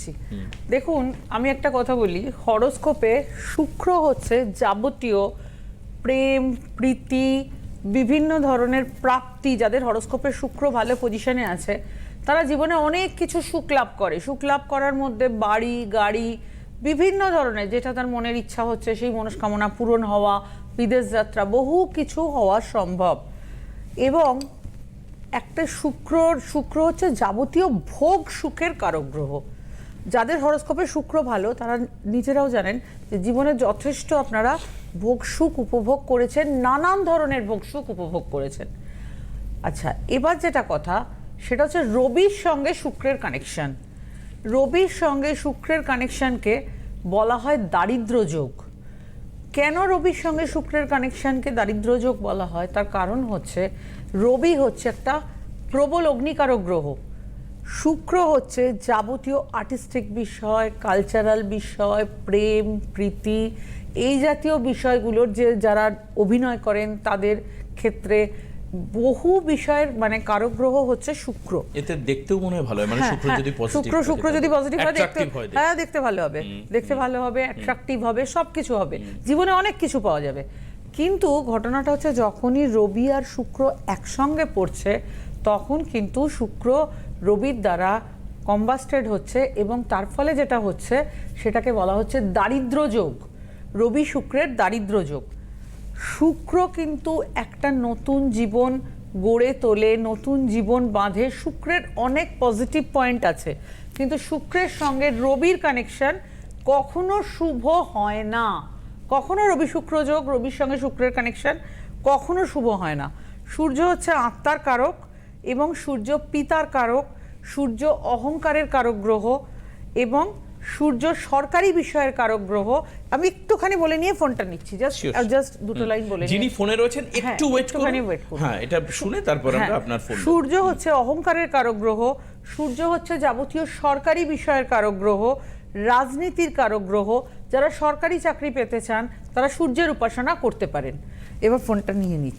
নিচ্ছি দেখুন, আমি একটা কথা বলি, হরোস্কোপে শুক্র হচ্ছে যাবতীয় প্রেম, প্রীতি, বিভিন্ন ধরনের প্রাপ্তি যাদের হরোস্কোপে শুক্র ভালো পজিশনে আছে, তারা জীবনে অনেক কিছু সুখ লাভ করে। সুখ লাভ করার মধ্যে বাড়ি, গাড়ি, বিভিন্ন ধরনের, যেটা তার মনের ইচ্ছা হচ্ছে, সেই মনস্কামনা পূরণ হওয়া, বিদেশ যাত্রা, বহু কিছু হওয়া সম্ভব। এবং একটা শুক্র শুক্র হচ্ছে যাবতীয় ভোগ সুখের কারক গ্রহ যাদের হরস্কোপে শুক্র ভালো, তারা নিজেরাও জানেন যে জীবনে যথেষ্ট আপনারা ভোগ সুখ উপভোগ করেছেন, নানান ধরনের ভোগ সুখ উপভোগ করেছেন। আচ্ছা এবার যেটা কথা, সেটা হচ্ছে রবির সঙ্গে শুক্রের কানেকশন রবির সঙ্গে শুক্রের কানেকশনকে বলা হয় দারিদ্র যোগ। কেন রবির সঙ্গে শুক্রের কানেকশনকে দারিদ্র যোগ বলা হয়? তার কারণ হচ্ছে, রবি হচ্ছে একটা প্রবল অগ্নিকারক গ্রহ। শুক্র হচ্ছে যাবতীয় আর্টিস্টিক বিষয় কালচারাল বিষয় প্রেম প্রীতি এই জাতীয় বিষয়গুলোর যে যারা অভিনয় করেন তাদের ক্ষেত্রে বহু বিষয়ের মানে কারক গ্রহ হচ্ছে শুক্র। এতে দেখতেও মনে হয় ভালো হয়। মানে হ্যাঁ, শুক্র হ্যাঁ, যদি পজিটিভ শুক্র শুক্র যদি পজিটিভ হয় দেখতে হয় দেখতে। হ্যাঁ দেখতে ভালো হবে। দেখতে ভালো হবে অ্যাট্রাকটিভ হবে সব কিছু হবে জীবনে অনেক কিছু পাওয়া যাবে। কিন্তু ঘটনাটা হচ্ছে যখনই রবি আর শুক্র একসঙ্গে পড়ছে তখন কিন্তু শুক্র রবির দ্বারা কম্বাস্টেড হচ্ছে এবং তার ফলে যেটা হচ্ছে, সেটাকে বলা হচ্ছে দারিদ্র যোগ। রবি শুক্রের দারিদ্র যোগ। শুক্র কিন্তু একটা নতুন জীবন গড়ে তোলে, নতুন জীবন বাঁধে। শুক্রের অনেক পজিটিভ পয়েন্ট আছে। কিন্তু শুক্রের সঙ্গে রবির কানেকশন কখনো শুভ হয় না। কখনো রবি শুক্র যোগ, রবির সঙ্গে শুক্রের কানেকশন কখনো শুভ হয় না। সূর্য হচ্ছে আত্মার কারক এবং সূর্য পিতার কারক সূর্য অহংকারের কারক গ্রহ এবং সূর্য সরকারি বিষয়ের কারক গ্রহ। আমি একটুখানি বলে নিয়ে ফোনটা নিচ্ছি। জাস্ট. জাস্ট দুটো লাইন বলে যিনি ফোনে রয়েছেন হ্যাঁ, একটু ওয়েট করুন। করুন। হ্যাঁ এটা শুনে তারপর আমরা হ্যাঁ, আপনার ফোন সূর্য হচ্ছে অহংকারের কারক গ্রহ সূর্য হচ্ছে যাবতীয় সরকারি বিষয়ের কারক গ্রহ রাজনীতির কারক গ্রহ। যারা সরকারি চাকরি পেতে চান তারা সূর্যের উপাসনা করতে পারেন। এবার ফোনটা নিয়ে নিচ্ছি।